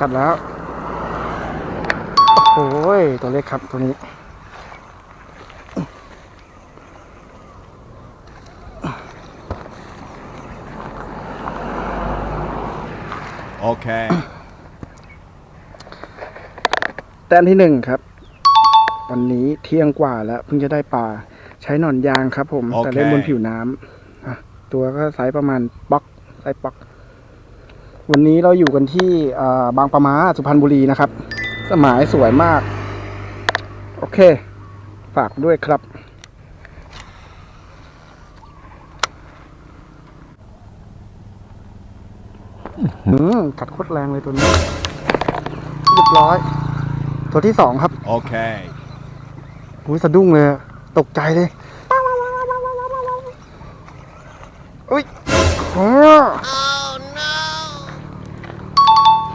กัดแล้ว โอ้ยตัวเล็กครับตัวนี้ Okay. แต้มที่หนึ่งครับ วันนี้เที่ยงกว่าแล้วเพิ่งจะได้ปลาใช้หนอนยางครับผมโอเคแต่เล่นบนผิวน้ำอะตัวก็ไซส์ประมาณป๊อกไซส์ป๊อก วันนี้เราอยู่กันที่อ่าบางปะมาสุพรรณบุรีนะครับ สมายสวยมาก โอเค ฝากด้วยครับ อืมกัดโคตรแรงเลยตัวนี้เรียบร้อย ตัวที่สองครับ Okay. อุ้ยสะดุ้งเลยอะตกใจเลยอุ้ยโอ้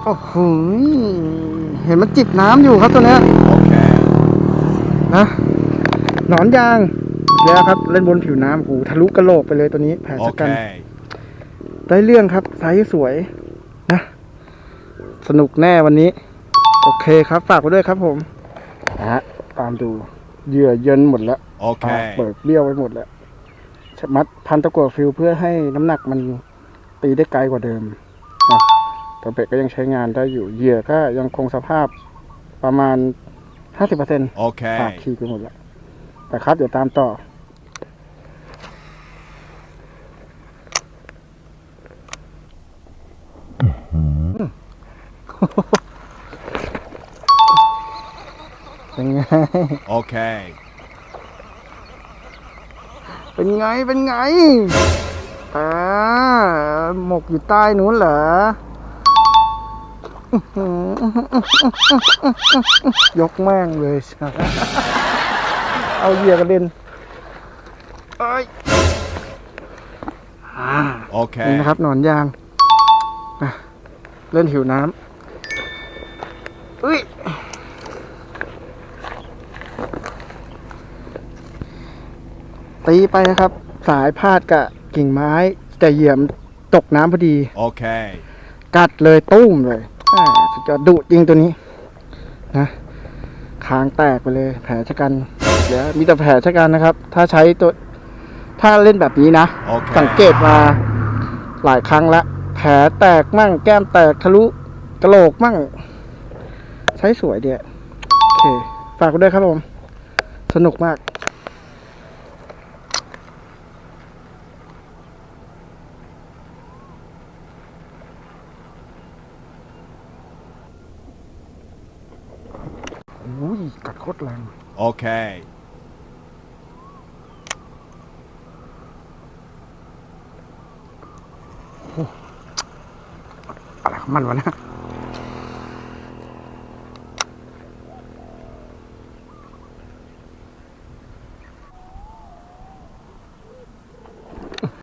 โอ้โหเห็นมันจิบน้ำอยู่ครับตัวเนี้ย Okay. นะหนอนยางอีกแล้วครับ เล่นบนผิวน้ำโอ้โหทะลุกระโหลกไปเลยตัวนี้แผลชะกัน Okay. ได้เรื่องครับไซส์สวยนะ สนุกแน่วันนี้ โอเคครับ ฝากไว้ด้วยครับผมนะฮะตามดูเหยื่อเย็นหมดแล้วปากเปิ Okay. ดเบี้ยวไปหมดแล้วมัดพันตะกั่วฟิลเพื่อให้น้ำหนักมันตีได้ไกลกว่าเดิมนะ ตัวเป็ดก็ยังใช้งานได้อยู่เหยื่อก็ยังคงสภาพประมาณห้าสิบเปอร์เซ็นต์ปาก Okay. ขีดไปหมดแล้วแต่ครับ เดี๋ยวตามต่อ เป็นไง Okay. เป็นไง เป็นไง อ่า หมกอยู่ใต้นู้นเหรออื้อหือ ยกแม่งเลยเอาเหยื่อกระเด็นเอ้ยอ่านี่นะครับหนอนยางเล่นหิวน้ำอุ้ยตีไปนะครับ สายพาดกับกิ่งไม้ แต่เหยี่ยมตกน้ำพอดี Okay. กัดเลยตุ้มเลย อ่าสุดยอดดุจริงตัวนี้นะคางแตกไปเลย แผลชะกันเดี๋ยวมีแต่แผลชะกันนะครับ ถ้าใช้ตัว ถ้าเล่นแบบนี้นะ Okay. สังเกตมาหลายครั้งละแผลแตกมั่ง แก้มแตกทะลุกระโหลกมั่ง ใช้สวยเดียโอเค ฝากไว้ด้วยครับผม สนุกมาก ดโคตรแรง Okay. อะไรของมันวะเนะ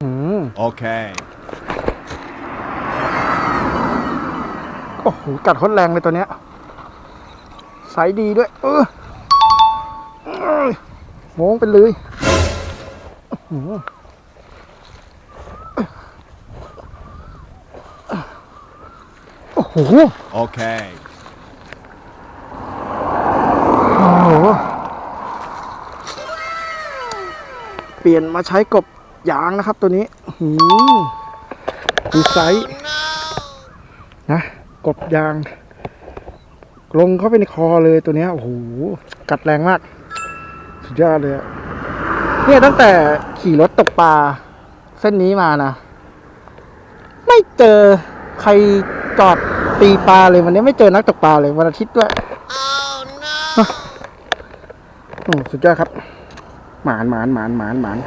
อืม Okay. โอ้โหกัดโคตรแรงเลยตัวเนี้ยไซส์ดีด้วย เออเอ้ย โงงไปเลยอื้อหือโอ้โห Okay. โอ้โหเปลี่ยนมาใช้กบยางนะครับตัวนี้หืมดูไซส์นะกบยาง ลงเข้าไปในคอเลยตัวเนี้ยโอ้โหกัดแรงมาก สุดยอดเลยอะเนี่ยตั้งแต่ขี่รถตกปลาเส้นนี้มานะ ไม่เจอใครจอดตีปลาเลยวันนี้ไม่เจอนักตกปลาเลยวันอาทิตย์ด้วยโอ้สุดยอดครับ หมานหมานหมานหมานหมาน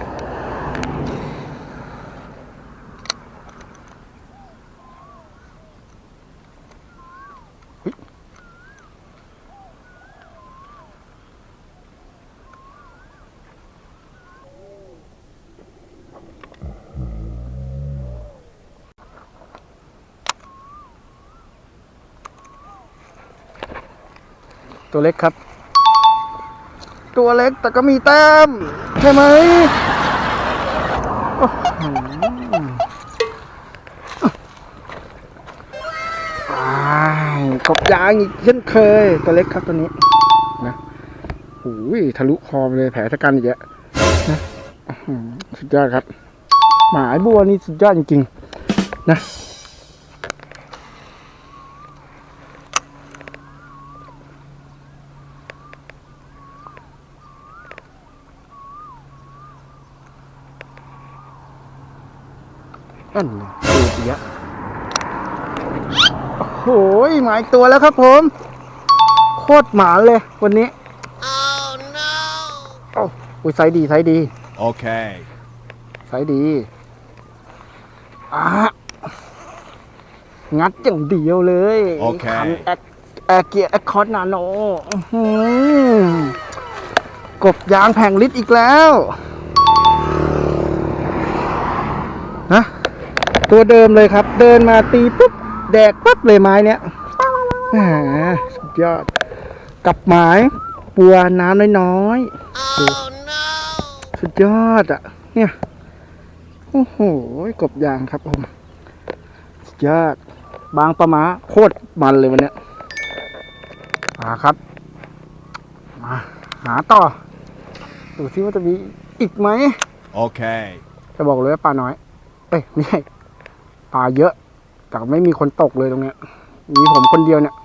ตัวเล็กครับ ตัวเล็กแต่ก็มีแต้มใช่ไหมโอ้โหอ่าาวกบยางอีกเช่นเคย ตัวเล็กครับตัวนี้นะโอ้ยทะลุคอไปเลยแผลชะกันอีกแล้วนะอื้อหือสุดยอดครับ หมายบัวนี่สุดยอดจริงๆนะ อันนี้ดูดีอะโอ้โหหมายตัวแล้วครับผม โคตรหมาเลยวันนี้ Oh no! เอ้าอุ้ยไซส์ดีไซส์ดี Okay. ไซส์ดีอะงัดอย่างเดียวเลยโอเค คันแอคแอร์เกียร์แอคคอร์ดนาโนอื้อหือกบยางแผงลิตรอีกแล้วนะ ตัวเดิมเลยครับ เดินมาตีปุ๊บแดกปั๊บเลยไม้เนี้ยแหมสุดยอด กับหมายปัวน้ำน้อยๆ Oh no! สุดยอดอะ เนี่ย โอ้โห กบยางครับผมสุดยอด บางประมาโคตรมันเลยวันเนี้ยมาครับมาหาต่อ ดูซิว่าจะมีอีกไหม Okay. จะบอกเลยว่าปลาน้อย เอ้ย ไม่ใช่ ปลาเยอะ แต่ไม่มีคนตกเลยตรงเนี้ย มีผมคนเดียวเนี่ย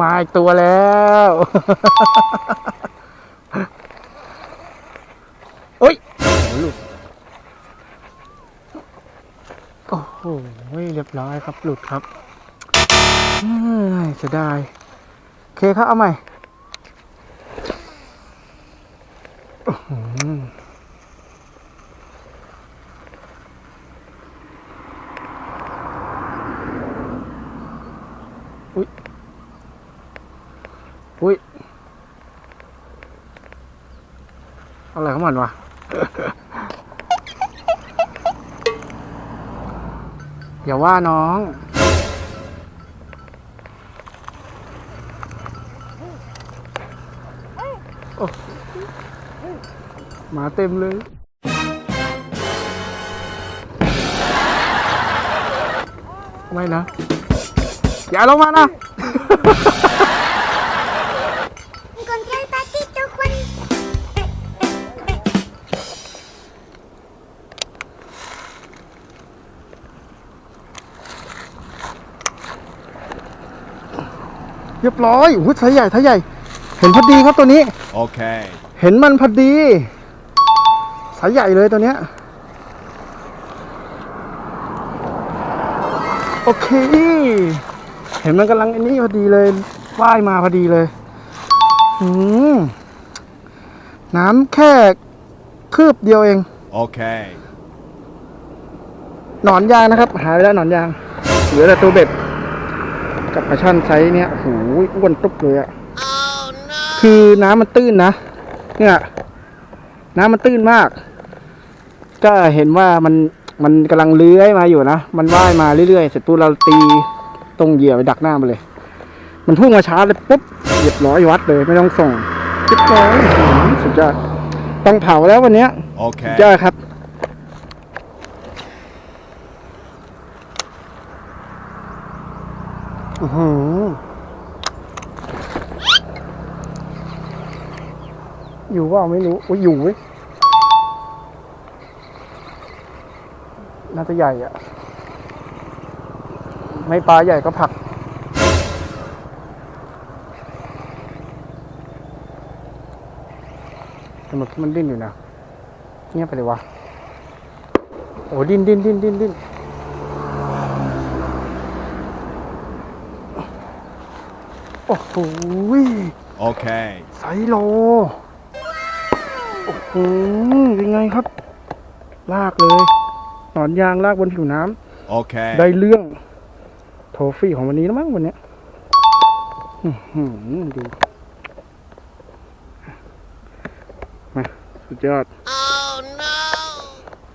มาอีกตัวแล้ว ร้อยครับ หลุดครับเอ้ยจะได้โอเคครับ เอาใหม่อุ้ย อุ้ย อะไรของมันวะ อย่าว่าน้องโอ้หมาเต็มเลย ไม่นะ อย่าลงมานะ เรียบร้อยอุ้ยไซส์ใหญ่ไซส์ใหญ่ เห็นพอดีครับตัวนี้ Okay. เห็นมันพอดีสายใหญ่เลยตัวเนี้ย โอเค เห็นมันกำลังอันนี้พอดีเลยว่ายมาพอดีเลยอืมน้ำแค่คืบเดียวเอง Okay. หนอนยางนะครับ หายไปแล้วหนอนยาง เหลือแต่ตัวเบ็ด กับปลาช่อนไซส์เนี้ยโอ้โหอ้วนตุ๊บเลยอะ Oh no! คือน้ำมันตื้นนะ เนี่ย น้ำมันตื้นมาก ก็เห็นว่ามันมันกำลังเลื้อยมาอยู่นะ มันว่ายมาเรื่อยๆ เสร็จปุ๊บเราตีตรงเหยื่อไปดักหน้ามันเลย มันพุ่งมาช้าเลยปุ๊บเรียบร้อยวัดเลยไม่ต้องส่งเรียบร้อยอื้อหือสุดยอดต้องเผาแล้ววันเนี้ยสุด Okay. ยอดครับ อือ หืออยู่ว่าไม่รู้โอ้ยอยู่เว้ยน่าจะใหญ่อะไม่ปลาใหญ่ก็ผัก แต่มื่อกี้มันดิ้นอยู่นะเงียบไปเลยวะโอ้ดิ้นดิ้นดิ้นดิ้นดิ้น โอ้โห Okay. ไซโล โอ้โหเป็นไงครับ ลากเลย หนอนยางลากบนผิวน้ำ Okay. ได้เรื่องโทฟี่ของวันนี้แล้วมั้งวันเนี้ยอื้อหือดูมาสุดยอด Oh no!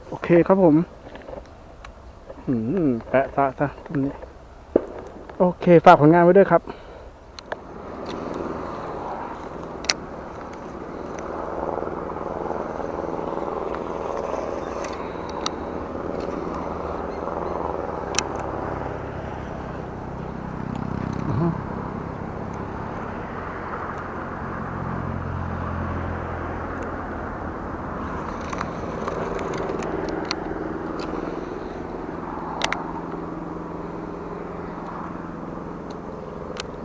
โอเคครับผมหืมแปะซะซะตรงนี้ โอเค ฝากผลงานไว้ด้วยครับ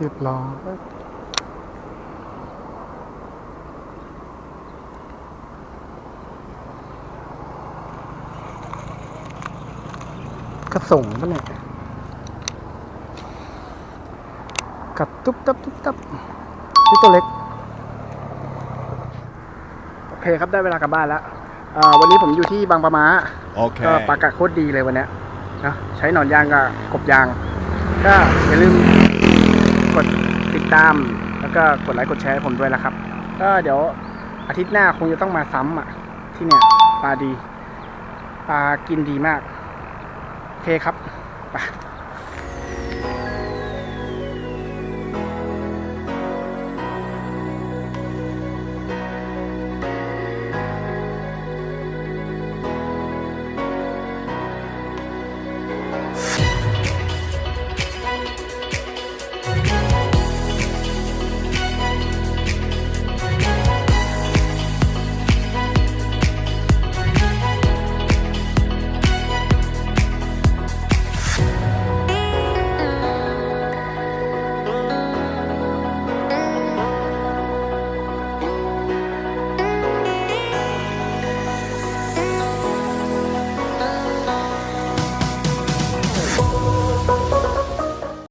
รียบร้อยกระส่งปะเนี่ยกัดตุ๊บตับตุ๊บตับนี่ตัวเล็ก โอเคครับได้เวลากลับบ้านแล้วเอ่อวันนี้ผมอยู่ที่บางปะมาก็ Okay. ปลากัดโคตรดีเลยวันเนี้ยนะใช้หนอนยางกับกบยาง ก็อย่าลืมกด ตาม แล้วก็กดไลค์กดแชร์ให้ผมด้วยนะครับ ก็เดี๋ยวอาทิตย์หน้าคงจะต้องมาซ้ำอะ ที่เนี่ยปลาดี ปลากินดีมาก โอเคครับไป